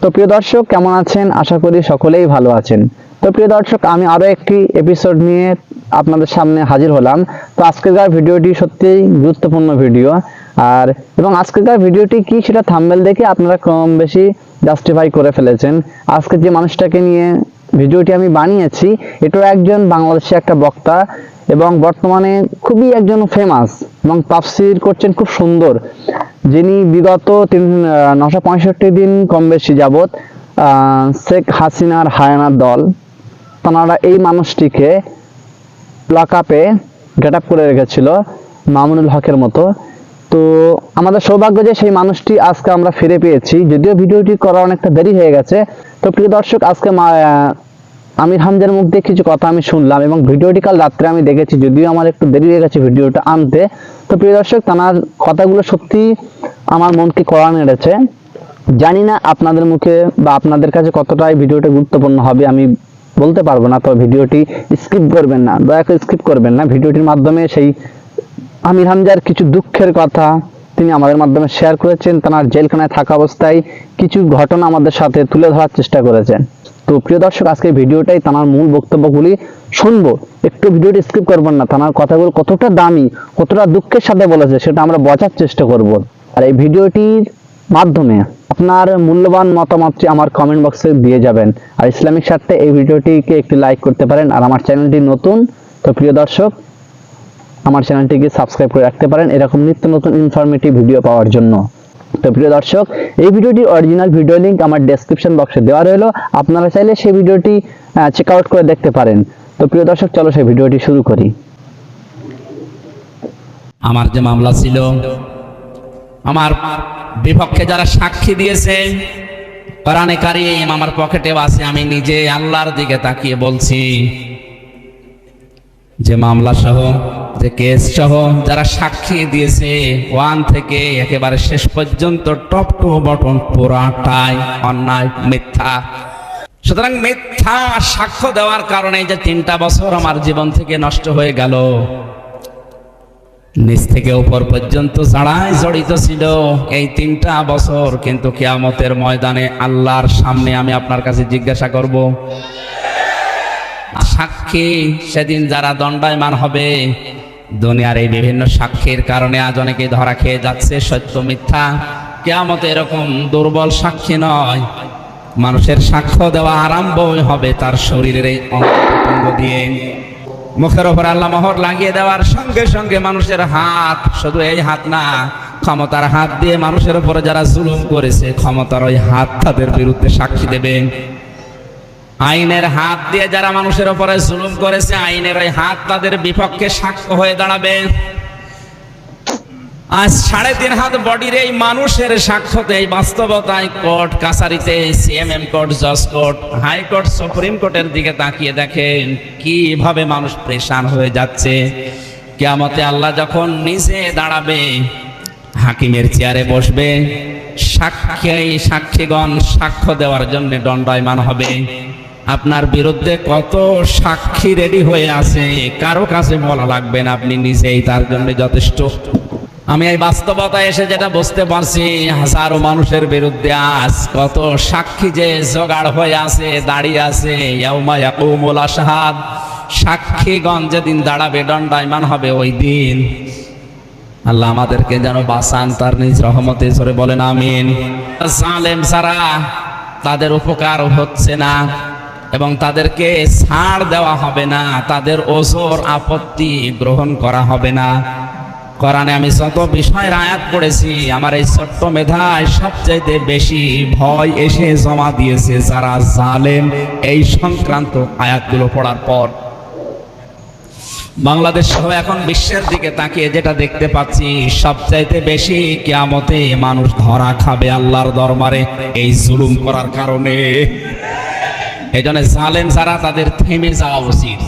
তো প্রিয় দর্শক, কেমন আছেন? আশা করি সকলেই ভালো আছেন। তো প্রিয় দর্শক, আমি আরও একটি এপিসোড নিয়ে আপনাদের সামনে হাজির হলাম। তো আজকেকার ভিডিওটি সত্যিই গুরুত্বপূর্ণ ভিডিও। আর, এবং আজকেকার ভিডিওটি কি সেটা থাম্বেল দেখে আপনারা কম বেশি জাস্টিফাই করে ফেলেছেন। আজকে যে মানুষটাকে নিয়ে ভিডিওটি আমি বানিয়েছি। এটাও একজন বাংলাদেশি একটা বক্তা এবং বর্তমানে খুবই একজন ফেমাস এবং তাফসির করছেন খুব সুন্দর। যিনি বিগত তিন নশো পঁয়ষট্টি দিন কম বেশি যাবৎ শেখ হাসিনার হায়ানার দল, তারা এই মানুষটিকে প্লাকাপে গেট আপ করে রেখেছিল, মামুনুল হকের মতো। তো আমাদের সৌভাগ্য যে সেই মানুষটি আজকে আমরা ফিরে পেয়েছি। যদিও ভিডিওটি করা অনেকটা দেরি হয়ে গেছে, তো প্রিয় দর্শক, আজকে আমির হামজার মুখ দিয়ে কিছু কথা আমি শুনলাম এবং ভিডিওটি কাল রাত্রে আমি দেখেছি, যদিও আমার একটু দেরি হয়ে গেছে ভিডিওটা আনতে। তো প্রিয় দর্শক তার কথাগুলো সত্যি আমার মনকে কড়া নেড়েছে। জানি না আপনাদের মুখে বা আপনাদের কাছে কতটাই ভিডিওটা গুরুত্বপূর্ণ হবে, আমি বলতে পারব না তো ভিডিওটি স্কিপ করবেন না, দয়া করে স্কিপ করবেন না। ভিডিওটির মাধ্যমে সেই আমির হামজার কিছু দুঃখের কথা তিনি আমাদের মাধ্যমে শেয়ার করেছেন তার জেলখানায় থাকা অবস্থায় কিছু ঘটনা আমাদের সাথে তুলে ধরার চেষ্টা করেছেন। তো প্রিয় দর্শক আজকে ভিডিওটাই তার মূল বক্তব্যগুলি শুনব। একটু ভিডিওটি স্কিপ করবেন না তার কথাগুলো কতটা দামি, কতটা দুঃখের সাথে বলেছে সেটা আমরা বোঝার চেষ্টা করব। আর এই ভিডিওটির মাধ্যমে আপনার মূল্যবান মতামতটি আমার কমেন্ট বক্সে দিয়ে যাবেন। আর ইসলামিক স্বার্থে এই ভিডিওটিকে একটি লাইক করতে পারেন। আর আমার চ্যানেলটি নতুন, তো প্রিয় দর্শক আমার চ্যানেলটিকে সাবস্ক্রাইব করে রাখতে পারেন। এরকম নিত্য নতুন ইনফরমেটিভ ভিডিও পাওয়ার জন্য। তো প্রিয় দর্শক, এই ভিডিওটির অরিজিনাল ভিডিও লিংক আমার ডেসক্রিপশন বক্সে দেওয়া রইল। আপনারা চাইলে সেই ভিডিওটি চেক আউট করে দেখতে পারেন। তো প্রিয় দর্শক, চলো সেই ভিডিওটি শুরু করি। আমার যে মামলা ছিল, আমার বিপক্ষে যারা সাক্ষী দিয়েছে, কোরআনে কারিম আমার পকেটেও আছে, আমি নিজে আল্লাহর দিকে তাকিয়ে বলছি, যে মামলা সহ যে কেস সহ যারা সাক্ষী দিয়েছে, ওয়ান থেকে একেবারে শেষ পর্যন্ত টপ টু বটন পুরাটাই অন্যায়, মিথ্যা। সুতরাং মিথ্যা সাক্ষ্য দেওয়ার কারণে যে তিনটা বছর আমার জীবন থেকে নষ্ট হয়ে গেল, নিচ থেকে উপর পর্যন্ত যারাই জড়িত ছিল, এই তিনটা বছর কিন্তু কেয়ামতের ময়দানে আল্লাহর সামনে আমি আপনার কাছে জিজ্ঞাসা করব। সাক্ষী সেদিন যারা দণ্ডায়মান হবে দুনিয়ার এই বিভিন্ন সাক্ষীর কারণে আজ অনেকে ধরা খেয়ে যাচ্ছে, সত্য মিথ্যা। কেয়ামতে এরকম দুর্বল সাক্ষী নয়। মানুষের সাক্ষ্য দেওয়া আরম্ভই হবে তার শরীরের এই অঙ্গ দিয়ে। মুখের ওপর আল্লাহ মোহর লাগিয়ে দেওয়ার সঙ্গে সঙ্গে মানুষের হাত, শুধু এই হাত না, ক্ষমতার হাত দিয়ে মানুষের উপরে যারা জুলুম করেছে, ক্ষমতার ওই হাত তাদের বিরুদ্ধে সাক্ষী দেবে। আইনের হাত দিয়ে যারা মানুষের উপরে জুলুম করেছে, আইনের ওই হাত তাদের বিপক্ষে সাক্ষ্য হয়ে দাঁড়াবে। আজ সাড়ে তিন হাত বডির এই মানুষের সাক্ষ্যতে, এই বাস্তবতায় কোর্ট কাছারিতে, সিএমএম কোর্ট, জজ কোর্ট হাইকোর্ট সুপ্রিম কোর্টের দিকে তাকিয়ে দেখেন কীভাবে মানুষ প্রেশান হয়ে যাচ্ছে। কেয়ামতে আল্লাহ যখন নিজে দাঁড়াবে, হাকিমের চেয়ারে বসবে, সাক্ষী, সাক্ষীগণ সাক্ষ্য দেওয়ার জন্য দণ্ডায়মান হবে। আপনার বিরুদ্ধে কত সাক্ষী রেডি হয়ে আছে, কারও কাছে বলা লাগবে না, আপনি নিজেই তার জন্য যথেষ্ট। আমি এই বাস্তবতায় এসে যেটা বুঝতে পারছি, হাজারো মানুষের বিরুদ্ধে আজ কত সাক্ষী যে জোগাড় হয়ে আছে, দাঁড়িয়ে আছে সাক্ষীগণ যেদিন দাঁড়াবে, দণ্ডায়মান হবে ওই দিন। আল্লাহ আমাদেরকে যেন বাসান তার নিজ রহমতে জোরে বলেন, আমিন। জালেম সারা তাদের উপকার হচ্ছে না। এবং তাদেরকে ছাড় দেওয়া হবে না, তাদের ওজোর আপত্তি গ্রহণ করা হবে না। কোরআনে আমি যত বিষয়ের আয়াত পড়েছি, আমার এই ছোট্ট মেধায় সবচাইতে বেশি ভয় এসে জমা দিয়েছে যারা জালেম এই সংক্রান্ত আয়াতগুলো পড়ার পর। বাংলাদেশ সহ এখন বিশ্বের দিকে তাকিয়ে যেটা দেখতে পাচ্ছি, সবচাইতে বেশি কেয়ামতে মানুষ ধরা খাবে আল্লাহর দরবারে এই জুলুম করার কারণে। এই জন্য জালেম যারা তাদের থেমে যাওয়া উচিত।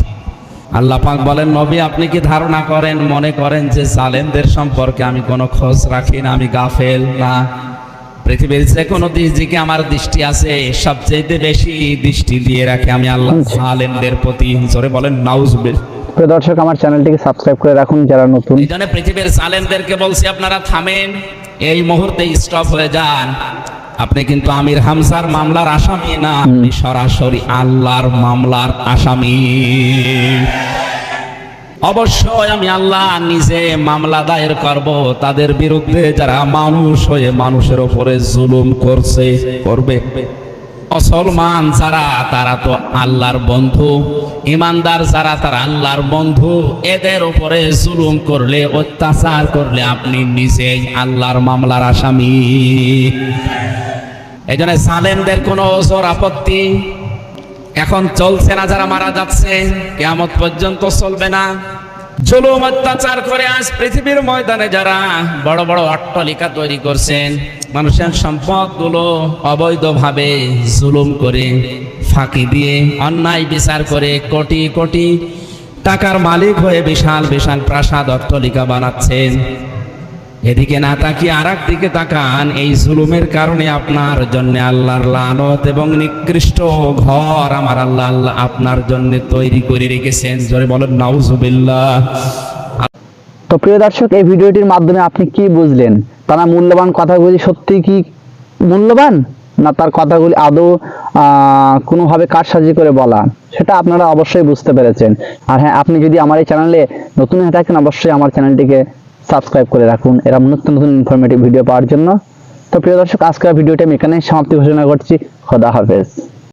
আল্লাহ পাক বলেন নবী আপনি কি ধারণা করেন মনে করেন যে জালেমদের সম্পর্কে আমি কোনো খোঁজ রাখি না আমি গাফেল না? পৃথিবীর যে কোনো দিক দিকে আমার দৃষ্টি আছে সবচেয়ে বেশি দৃষ্টি দিয়ে রাখে আমি আল্লাহ জালেমদের প্রতি। জোরে বলেন নাউজবিল প্রিয় দর্শক আমার চ্যানেলটিকে সাবস্ক্রাইব করে রাখুন যারা নতুন। এই জন্য পৃথিবীর জালেমদেরকে বলছি আপনারা থামেন এই মুহূর্তে স্টপ হয়ে যান। আপনি কিন্তু আমির হামসার মামলার আসামি না আপনি সরাসরি আল্লাহর মামলার আসামি। অবশ্যই আমি আল্লাহ নিজে মামলা দায়ের করব। তাদের বিরুদ্ধে যারা মানুষ হয়ে মানুষের ওপরে জুলুম করছে করবে। মুসলমান যারা তারা তো আল্লাহর বন্ধু। ইমানদার যারা তারা আল্লাহর বন্ধু। এদের উপরে জুলুম করলে অত্যাচার করলে আপনি নিজেই আল্লাহর মামলার আসামি। এই জন্য সালেমদের কোনো ওজোর আপত্তি এখন চলছে না, যারা মারা যাচ্ছে কেমন পর্যন্ত চলবে না। জুলুম অত্যাচার করে আজ পৃথিবীর ময়দানে যারা বড় বড় অট্টালিকা তৈরি করছেন, মানুষের সম্পদগুলো অবৈধভাবে জুলুম করে ফাঁকি দিয়ে, অন্যায় বিচার করে কোটি কোটি টাকার মালিক হয়ে বিশাল বিশাল প্রাসাদ অট্টালিকা বানাচ্ছেন। এদিকে না তাকিয়ে আর দিকে তাকান, এই জুলুমের কারণে আপনার জন্য আল্লাহর লানত এবং নিকৃষ্ট ঘর আমার আল্লাহ আল্লাহ আপনার জন্য তৈরি করে রেখেছেন। জোরে বলেন, নাউজুবিল্লাহ। তো প্রিয় দর্শক, এই ভিডিওটির মাধ্যমে আপনি কি বুঝলেন? তারা মূল্যবান কথাগুলি সত্যি কি মূল্যবান? না তার কথাগুলি আদৌ কোনোভাবে কারসাজি করে বলা? সেটা আপনারা অবশ্যই বুঝতে পেরেছেন। আর হ্যাঁ আপনি যদি আমার এই চ্যানেলে নতুন হয়ে থাকেন, অবশ্যই আমার চ্যানেলটিকে সাবস্ক্রাইব করে রাখুন। এরকম নতুন নতুন ইনফরমেটিভ ভিডিও পাওয়ার জন্য। তো প্রিয় দর্শক, আজকের ভিডিওটি আমি এখানে সমাপ্তি ঘোষণা করছি। খোদা হাফেজ।